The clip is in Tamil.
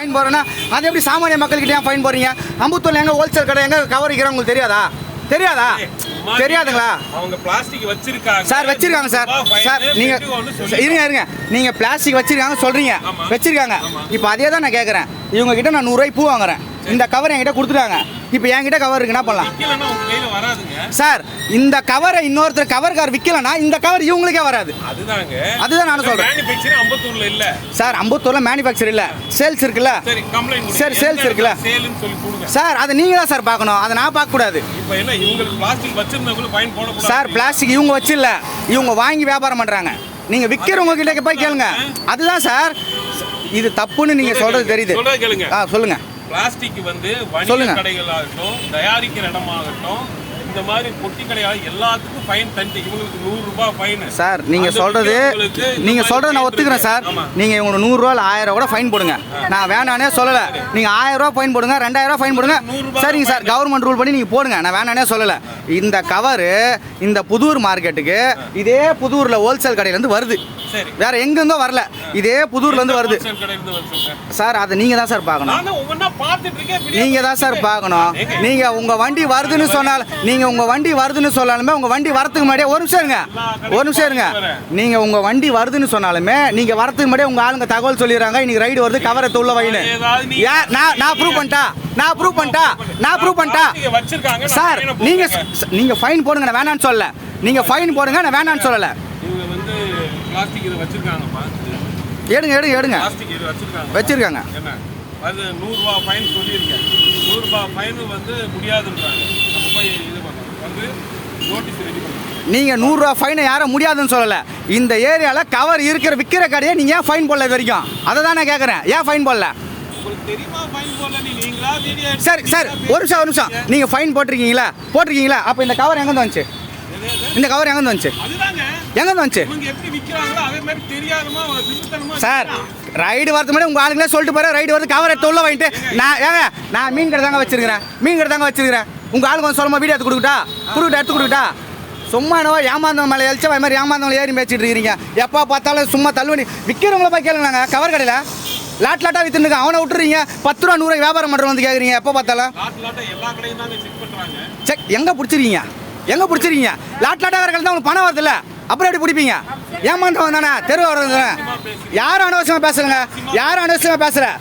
ஃபைன் போடுறேன்னா அது எப்படி சாமானிய மக்கள்கிட்ட ஏன் ஃபைன் போடுறீங்க? அம்புத்தூர்ல எங்க ஹோல்சேல் கடை எங்க கவர் விற்கிறோம் உங்களுக்கு தெரியாதா? தெரியாதா? தெரியாதுங்களா? அவங்க பிளாஸ்டிக் வச்சிருக்காங்க. சார் வச்சிருக்காங்க சார். சார் நீங்க இருங்க இருங்க. நீங்க பிளாஸ்டிக் வச்சிருக்காங்க சொல்றீங்க. வச்சிருக்காங்க. இப்போ அதே தான் நான் கேட்குறேன் இவங்க கிட்ட நான் நூறுரூவாய் பூ வாங்குறேன். இந்த கவர் என்கிட்ட கொடுத்துட்டாங்க. இப்போ என்கிட்ட கவர் இருக்கு என்ன பண்ணலாம் சார் இந்த கவரை இன்னொருத்தர் கவர் கார் விற்கலன்னா இந்த கவர் இவங்களுக்கே வராது. அதுதாங்க. அதுதான் நானும் சொல்றேன். அம்பத்தூர்ல இல்ல. சார் அம்பத்தூர்ல மேனுஃபேக்சர் இல்ல. சேல்ஸ் இருக்குல்ல. சரி sales இருக்குல்ல? சார் அதை நீங்க தான் சார் பார்க்கணும். அதை நான் பார்க்க கூடாது சார் பிளாஸ்டிக் இவங்க வச்சில்ல. இவங்க வாங்கி வியாபாரம் பண்றாங்க. நீங்க விற்கிறவங்க கிட்ட போய் கேளுங்க. அதுதான் சார். இது தப்புன்னு நீங்க சொல்றது தெரியுது. ஆ சொல்லுங்க. பிளாஸ்டிக் வந்து வணிக. கடைகளாகட்டும் தயாரிக்கிற இடமாகட்டும் இந்த மாதிரி பொட்டி எல்லாத்துக்கும் ஃபைன் தனித்து இவங்களுக்கு நூறு ரூபாய் ஃபைன் சார் நீங்க சொல்றது நீங்க சொல்றது நான் ஒத்துக்கிறேன் சார். நீங்க இவங்க நூறுரூவா ஆயிரம் கூட ஃபைன் போடுங்க. நான் வேணானே சொல்லல. நீங்க ஆயிரம் ரூபா ஃபைன் போடுங்க ரெண்டாயிரம் ரூபா ஃபைன் போடுங்க. சரிங்க சார் கவர்மெண்ட் ரூல் பண்ணி நீங்க போடுங்க. நான் வேணானே சொல்லல. இந்த கவரு இந்த புதூர் மார்க்கெட்டுக்கு இதே புதூர்ல ஹோல்சேல் கடையில இருந்து வருது வேற எங்கிருந்தோ வரல. இதே புதூர்ல இருந்து வருது. சார் அதை நீங்க தான் சார் பார்க்கணும். நீங்க தான் சார் பார்க்கணும். நீங்க உங்க வண்டி வருதுன்னு சொன்னால் நீங்க உங்க வண்டி வருதுன்னு சொன்னாலுமே உங்க வண்டி வரதுக்கு முன்னாடியே ஒரு நிமிஷம் இருங்க. ஒரு நிமிஷம் இருங்க. நீங்க உங்க வண்டி வருதுன்னு சொன்னாலுமே நீங்க வரதுக்கு முன்னாடியே உங்க ஆளுங்க தகவல் சொல்லிடுறாங்க. இன்னைக்கு ரைடு வருது கவரை உள்ள ஏன் நான் நான் ப்ரூவ் பண்ணிட்டா? நான் ப்ரூவ் பண்ணிட்டா? நான் ப்ரூவ் பண்ணிட்டா? சார் fine நீங்க போட்டுருக்கேன். நீங்க ஃபைன் போடுங்க நான் வேணான்னு சொல்லல. நீங்க ஃபைன் போடுங்க நான் வேணான்னு சொல்லல. இவங்க வந்து பிளாஸ்டிக் இது வச்சிருக்காங்கப்பா. எடுங்க எடுங்க எடுங்க. பிளாஸ்டிக் இது வச்சிருக்காங்க. வச்சிருக்காங்க. என்ன? அது நூறுரூவா ஃபைன் சொல்லியிருக்கேன். நூறுரூபா ஃபைன் வந்து முடியாதுன்றாங்க. நம்ம போய் வந்து நோட்டீஸ் ரெடி பண்ணோம் நீங்க நூறுரூவா ஃபைனை யாரும் முடியாதுன்னு சொல்லல. இந்த ஏரியால கவர் இருக்கிற விற்கிற கடையை நீங்க ஏன் ஃபைன் போடல இது வரைக்கும்? அதை தான் நான் கேட்குறேன் ஏன் ஃபைன் போடல? உங்களுக்கு தெரியுமா ஃபைன் போடல நீ நீங்களா வீடியோ சரி சரி. ஒரு நிமிஷம் ஒரு நிமிஷம். நீங்க ஃபைன் போட்டிருக்கீங்களா? போட்டிருக்கீங்களா? அப்போ இந்த கவர் எங்கேருந்து வந்துச்சு? இந்த கவர் எங்கேருந்து வந்துச்சு? எங்கேருந்து வந்துச்சு? சார் ரைடு வரது முன்னாடி உங்க ஆளுங்களே சொல்லிட்டு போற ரைடு வருது கவர் எடுத்து உள்ள வாங்கிட்டு. நான் ஏங்க நான் மீன் கடை தாங்க வச்சிருக்கிறேன். மீன் கடை தாங்க வச்சிருக்கிறேன். உங்க ஆளுங்க வந்து சொல்லுமா வீடியோ எடுத்து கொடுக்கட்டா? கொடுக்கட்டா எடுத்து கொடுக்கட்டா? சும்மா என்னவோ ஏமாந்தவங்க மேலே எழுச்சா அது மாதிரி ஏமாந்தவங்களை ஏறி மேய்ச்சிட்டு இருக்கிறீங்க எப்போ பார்த்தாலும் சும்மா தள்ளுவண்டி. விற்கிறவங்கள போய் கேளுங்க கவர் கடையில் லாட் லாட்டாக வித்துனுங்க அவனை விட்டுறீங்க. பத்து ரூபா நூறு வியாபாரம் பண்ணுறவங்க வந்து கேட்குறீங்க எப்போ பார்த்தாலும்? செக் எங்கே பிடிச்சிருக்கீங்க? எங்கே பிடிச்சிருக்கீங்க? லாட் லாட்டாக வரக்கள் தான் உங்களுக்கு பணம் வருதுல்ல? அப்புறம் எப்படி பிடிப்பீங்க? ஏமாந்தவன் தானே? தெரு வர்றது தானே? யாரும் அனவசியமாக பேசுறேங்க யாரும் அனவசியமாக பேசுற